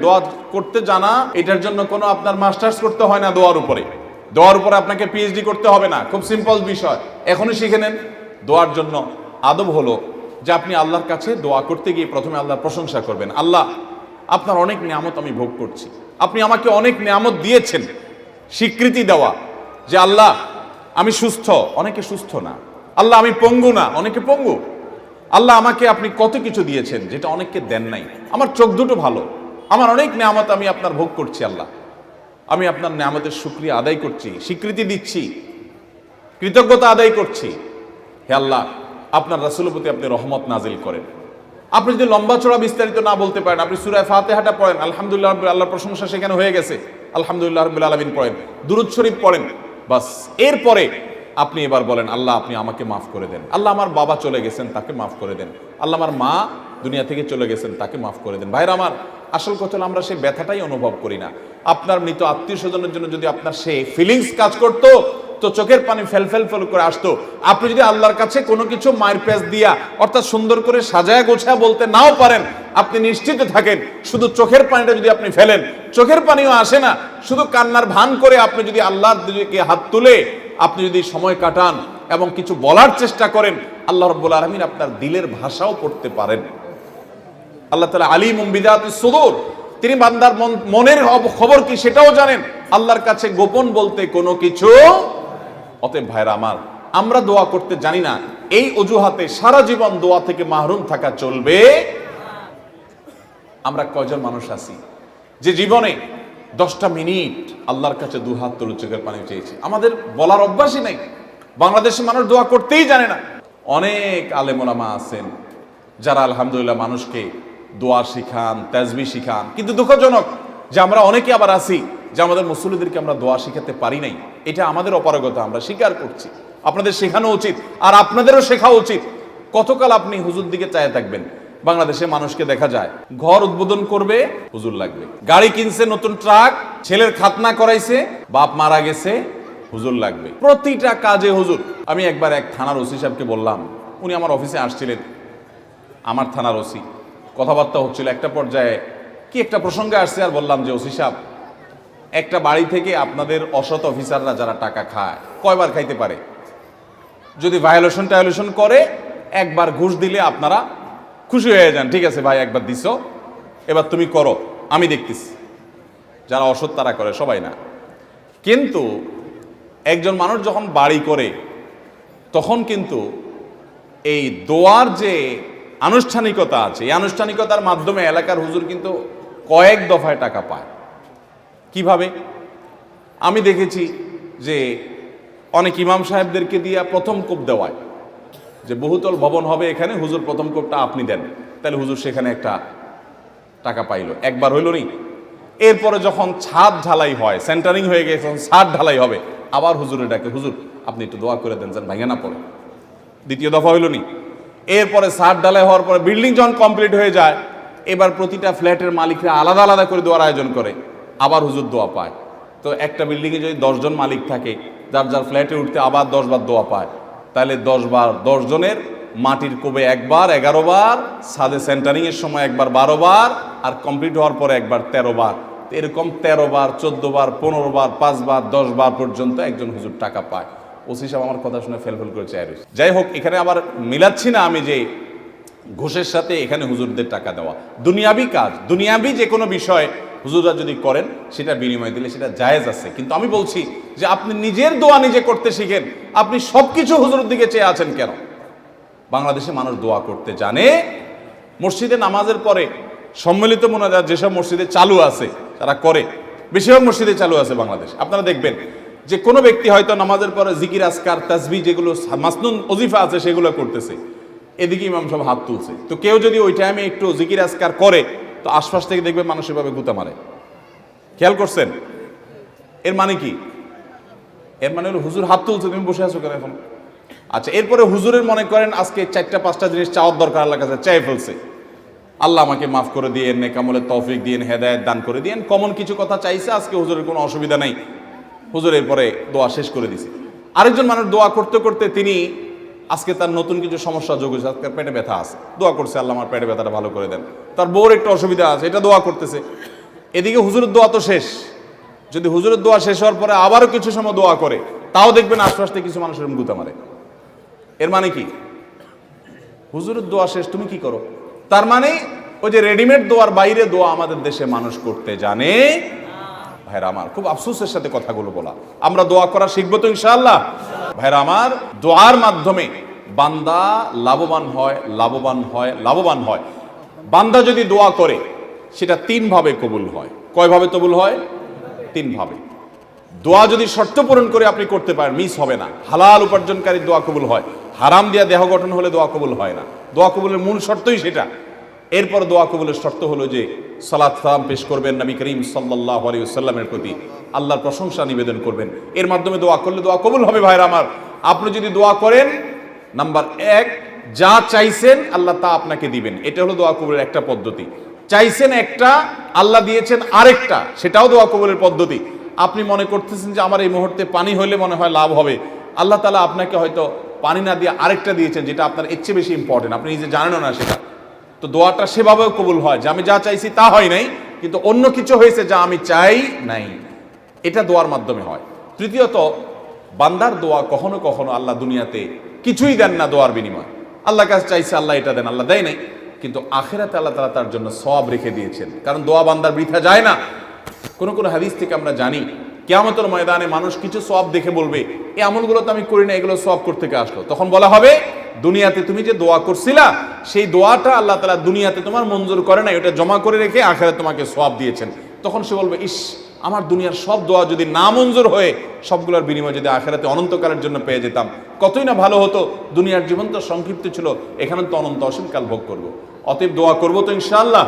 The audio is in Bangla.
দোয়া করতে জানা, এটার জন্য কোনো আপনার মাস্টার্স করতে হয় না দোয়ার উপরে। দোয়ার উপরে আপনাকে পিএইচডি করতে হবে না, খুব সিম্পল বিষয়। এখনই শিখে নেন। দোয়ার জন্য আদব হলো যে আপনি আল্লাহর কাছে দোয়া করতে গিয়ে প্রথমে আল্লাহর প্রশংসা করবেন। আল্লাহ, আপনার অনেক নিয়ামত আমি ভোগ করছি। আপনি আমাকে অনেক নিয়ামত দিয়েছেন স্বীকৃতি দেওয়া যে আল্লাহ, আমি সুস্থ। অনেকে সুস্থ না। আল্লাহ, আমি পঙ্গু না। অনেকে পঙ্গু। আল্লাহ আমাকে আপনি কত কিছু দিয়েছেন যেটা অনেককে দেন নাই। আমার চোখ দুটো ভালো। আমার অনেক নিয়ামত আমি আপনার ভোগ করছি, আল্লাহ। আমি আপনার নিয়ামতের শুক্রিয়া আদায় করছি, স্বীকৃতি দিচ্ছি, কৃতজ্ঞতা আদায় করছি। হে আল্লাহ, আপনার রাসুলের প্রতি আপনি রহমত নাজিল করেন। আপনি যদি লম্বা চড়া বিস্তারিত না বলতে পারেন, আপনি সুরায় ফাতেহাটা পড়েন, আলহামদুলিল্লাহ রব্বুল আল্লাহর প্রশংসা সেখানে হয়ে গেছে। আলহামদুলিল্লাহ রব্বুল আলমিন পড়েন, দুরুদ শরীফ পড়েন, বাস। এরপরে আপনি এবার বলেন, আল্লাহ, আপনি আমাকে মাফ করে দেন। আল্লাহ আমার বাবা চলে গেছেন, তাকে মাফ করে দেন। আল্লাহ আমার মা দুনিয়া থেকে চলে গেছেন, তাকে মাফ করে দেন। ভাইরা আমার আসল কথা হলো আমরা সেই ব্যথাটাই অনুভব করি না। আপনার মৃত আত্মীয় স্বজনের জন্য যদি আপনার সেই ফিলিংস কাজ করতো, তো চোখের পানি ফেল ফেল ফেল করে আসতো। আপনি যদি আল্লাহর কাছে কোনো কিছু মায়ের পেঁচ দিয়া, অর্থাৎ সুন্দর করে সাজায় গোছায় বলতে নাও পারেন, আপনি নিশ্চিত থাকেন, শুধু চোখের পানিটা যদি আপনি ফেলেন। চোখের পানিও আসে না, শুধু কান্নার ভান করে আপনি যদি আল্লাহর দিকে হাত তুলে আপনি যদি সময় কাটান এবং কিছু বলার চেষ্টা করেন, আল্লাহ রব্বুল আলমিন আপনার দিলের ভাষাও পড়তে পারেন। আল্লাহ তালা আলী মুম্বিদাত সুদূর। তিনি বান্দার মনের খবর কি সেটাও জানেন। আল্লাহর কাছে গোপন বলতে কোনো কিছু অতএব ভাইরা আমার, আমরা দোয়া করতে জানি না। এই অজুহাতে সারা জীবন দোয়া থেকে মাহরুম থাকা চলবে। আমরা কয়জন মানুষ আছি? যে জীবনে দশটা মিনিট আল্লাহর কাছে দু হাত তুলে চোখের পানি চেয়েছি। আমাদের বলার অভ্যাসই নেই। বাংলাদেশের মানুষ দোয়া করতেই জানে না। অনেক আলেমোলামা আছেন, যারা আলহামদুলিল্লাহ মানুষকে দোয়া শিখান, তেজবি শিখান। কিন্তু দুঃখজনক যে আমরা অনেকে আবার আছি যে আমাদের মুসল্লিদেরকে আমরা দোয়া শিখাতে পারি নাই। এটা আমাদের অপারগতা, আমরা স্বীকার করছি। আপনাদের শেখানো উচিত, আর আপনাদেরও শেখা উচিত। কতকাল আপনি হুজুর দিকে চায় থাকবেন? বাংলাদেশে মানুষকে দেখা যায়, ঘর উদ্বোধন করবে, হুজুর লাগবে। গাড়ি কিনছে নতুন ট্রাক, ছেলের খাতনা করাইছে, বাপ মারা গেছে, হুজুর লাগবে। প্রতিটা কাজে হুজুর। আমি একবার এক থানার ওসি সাহেবকে বললাম, উনি আমার অফিসে আসছিলেন, আমার থানার ওসি। কথাবার্তা হচ্ছিল একটা পর্যায়ে, কি একটা প্রসঙ্গে আসছে আর বললাম যে, ওসি সাহেব, একটা বাড়ি থেকে আপনাদের অসৎ অফিসাররা যারা টাকা খায়, কয়বার খাইতে পারে? যদি ভায়োলেশন টায়োলেশন করে, একবার ঘুষ দিলে আপনারা খুশি হয়ে যান। ঠিক আছে ভাই, একবার দিছ, এবার তুমি করো, আমি দেখতেছি। যারা অসৎ তারা করে, সবাই না। কিন্তু একজন মানুষ যখন বাড়ি করে, তখন কিন্তু এই দোয়ার যে আনুষ্ঠানিকতা আছে। এই আনুষ্ঠানিকতার মাধ্যমে এলাকার হুজুর কিন্তু কয়েক দফায় টাকা পায়। কীভাবে? আমি দেখেছি যে অনেক ইমাম সাহেবদেরকে দিয়ে প্রথম কোপ দেওয়ায় যে বহুতল ভবন হবে এখানে, হুজুর প্রথম কোপটা আপনি দেন। তাহলে হুজুর সেখানে একটা টাকা পাইলো। একবার হইল নি। এরপরে যখন ছাদ ঢালাই হয় সেন্টারিং হয়ে গেছে যখন ছাদ ঢালাই হবে। আবার হুজুরে ডাকে, হুজুর, আপনি একটু দোয়া করে দেন, যেন ভাঙে না পড়ে। দ্বিতীয় দফা হইল নি। এরপরে ছাদ ঢালাই হওয়ার পরে বিল্ডিং যখন কমপ্লিট হয়ে যায়, এবার প্রতিটা ফ্ল্যাটের মালিকরা আলাদা আলাদা করে দোয়ার আয়োজন করে, আবার হুজুর দোয়া পায়। তো একটা বিল্ডিংয়ে যদি দশজন মালিক থাকে, যার যার ফ্ল্যাটে উঠতে আবার দশবার দোয়া পায়, তাহলে দশবার দশজনের মাটির কোবে একবার এগারো বার সাদে সেন্টারিংয়ের সময় একবার বারো বার আর কমপ্লিট হওয়ার পরে একবার তেরো বার এরকম তেরো বার চোদ্দ বার পনেরো বার পাঁচ বার দশ বার পর্যন্ত একজন হুজুর টাকা পায়। ওসি সাহেব আমার কথা শুনে ফেল ফেল করে চাই। যাই হোক, এখানে আবার মিলাচ্ছি না আমি যে ঘোষের সাথে এখানে হুজুরদের টাকা দেওয়া। দুনিয়াবি কাজ, দুনিয়াবি যে কোনো বিষয় হুজুররা যদি করেন, সেটা বিনিময় দিলে সেটা জায়েজ আছে। কিন্তু আমি বলছি যে আপনি নিজের দোয়া নিজে করতে শিখেন, আপনি সব কিছু হুজুরের দিকে চেয়ে আছেন কেন? বাংলাদেশে মানুষ দোয়া করতে জানে, মসজিদে নামাজের পরে সম্মিলিত মোনাজাত যেসব মসজিদে চালু আছে, তারা করে। বেশিরভাগ মসজিদে চালু আছে বাংলাদেশ। আপনারা দেখবেন যে কোনো ব্যক্তি হয়তো নামাজের পরে জিকির আসকার তাসবি যেগুলো মাসনুন অজিফা আছে, সেগুলো করতেছে। এদিকে ইমাম সব হাত তুলছে। তো কেউ যদি ওই টাইমে একটু জিকির আসকার করে, তো আশপাশ থেকে দেখবে মানুষ এভাবে গুতা মারে। খেয়াল করছেন? এর মানে কি? এর মানে হলো হুজুর হাত তুলছে, তুমি বসে আছো কেন এখন? আচ্ছা এরপরে হুজুরের মনে করেন, আজকে চারটা, পাঁচটা জিনিস চাওয়ার দরকার আল্লাহ কাছে চাই ফেলছে। আল্লাহ আমাকে মাফ করে দিয়েন নেকামলের তৌফিক দিয়েন, হেদায়েত দান করে দিয়েন। কমন কিছু কথা চাইছে, আজকে হুজুরের কোনো অসুবিধা নাই। হুজুর পরে দোয়া শেষ করে দিছে। আরেকজন মানুষ দোয়া করতে করতে তিনি আজকে তার নতুন কিছু সমস্যা যোগ হয়েছে আজকে পেটে ব্যথা আছে। দোয়া করছে, আল্লাহ আমার পেটে ব্যথাটা ভালো করে দেন। তার বউর একটু অসুবিধা আছে, এটা দোয়া করতেছে। এদিকে হুজুরের দোয়া তো শেষ। যদি হুজুরের দোয়া শেষ হওয়ার পরে আবারও কিছু সময় দোয়া করে, তাও দেখবেন আস্তে আস্তে কিছু মানুষের গুতা মারে। এর মানে কি? হুজুরের দোয়া শেষ, তুমি কি করো? তার মানে ওই যে রেডিমেড দোয়ার বাইরে দোয়া আমাদের দেশে মানুষ করতে জানে ভাইরা আমার, খুব আফসোসের সাথে কথাগুলো বলা। আমরা দোয়া করা শিখব তো ইনশাআল্লাহ। ভাইরা আমার, দোয়ার মাধ্যমে বান্দা লাভবান হয় লাভবান হয় লাভবান হয়। বান্দা যদি দোয়া করে, সেটা তিন ভাবে কবুল হয়। কয়ভাবে কবুল হয়? তিন ভাবে দোয়া যদি শর্ত পূরণ করে আপনি করতে পারেন, মিস হবে না। হালাল উপার্জনকারী দোয়া কবুল হয়। হারাম দিয়া দেহ গঠন হলে দোয়া কবুল হয় না। দোয়া কবুলের মূল শর্তই সেটা। এরপর দোয়া কবুলের শর্ত হলো যে সালাত সালাম পেশ করবেন নবী করিম সাল্লাহ আলী সাল্লামের প্রতি। আল্লাহর প্রশংসা নিবেদন করবেন। এর মাধ্যমে দোয়া করলে দোয়া কবুল হবে ভাইরা আমার। আপনি যদি দোয়া করেন, নাম্বার এক, যা চাইছেন আল্লাহ তা আপনাকে দিবেন। এটা হলো দোয়া কবুলের একটা পদ্ধতি। চাইছেন একটা, আল্লাহ দিয়েছেন আরেকটা, সেটাও দোয়া কবুলের পদ্ধতি। আপনি মনে করতেছেন যে আমার এই মুহূর্তে পানি হইলে মনে হয় লাভ হবে। আল্লাহ তালা আপনাকে হয়তো পানি না দিয়ে আরেকটা দিয়েছেন, যেটা আপনার এর চেয়ে বেশি ইম্পর্টেন্ট আপনি নিজে জানেনও না সেটা। তো দোয়াটা সেভাবেও কবুল হয় যে আমি যা চাইছি তা হয় নাই, কিন্তু অন্য কিছু হয়েছে যা আমি চাই নাই। এটা দোয়ার মাধ্যমে হয়। তৃতীয়ত, বান্দার দোয়া কখনো কখনো আল্লাহ দুনিয়াতে কিছুই দেন না দোয়ার বিনিময়। আল্লাহ কাছে চাইছে আল্লাহ এটা দেন, আল্লাহ দেয় নাই। কিন্তু আখেরাতে আল্লাহ তালা তার জন্য সব রেখে দিয়েছেন। কারণ দোয়া বান্দার বৃথা যায় না। কোনো কোনো হাদিস থেকে আমরা জানি, কেয়ামতের ময়দানে মানুষ কিছু সব দেখে বলবে এই আমলগুলো তো আমি করি না এগুলো সব করতে আসলো? তখন বলা হবে দুনিয়াতে তুমি যে দোয়া করছিলা, সেই দোয়াটা আল্লাহ তালা দুনিয়াতে তোমার মঞ্জুর করে না এটা জমা করে রেখে আখেরা তোমাকে সব দিয়েছেন। তখন সে বলবে, ইস, আমার দুনিয়ার সব দোয়া যদি না মঞ্জুর হয়ে, সবগুলোর বিনিময় যদি আখেরাতে অনন্তকালের জন্য পেয়ে যেতাম, কতই না ভালো হতো, দুনিয়ার জীবন তো সংক্ষিপ্ত ছিল, এখানে তো অনন্ত অসীমকাল ভোগ করব। অতএব দোয়া করব তো ইনশাআল্লাহ।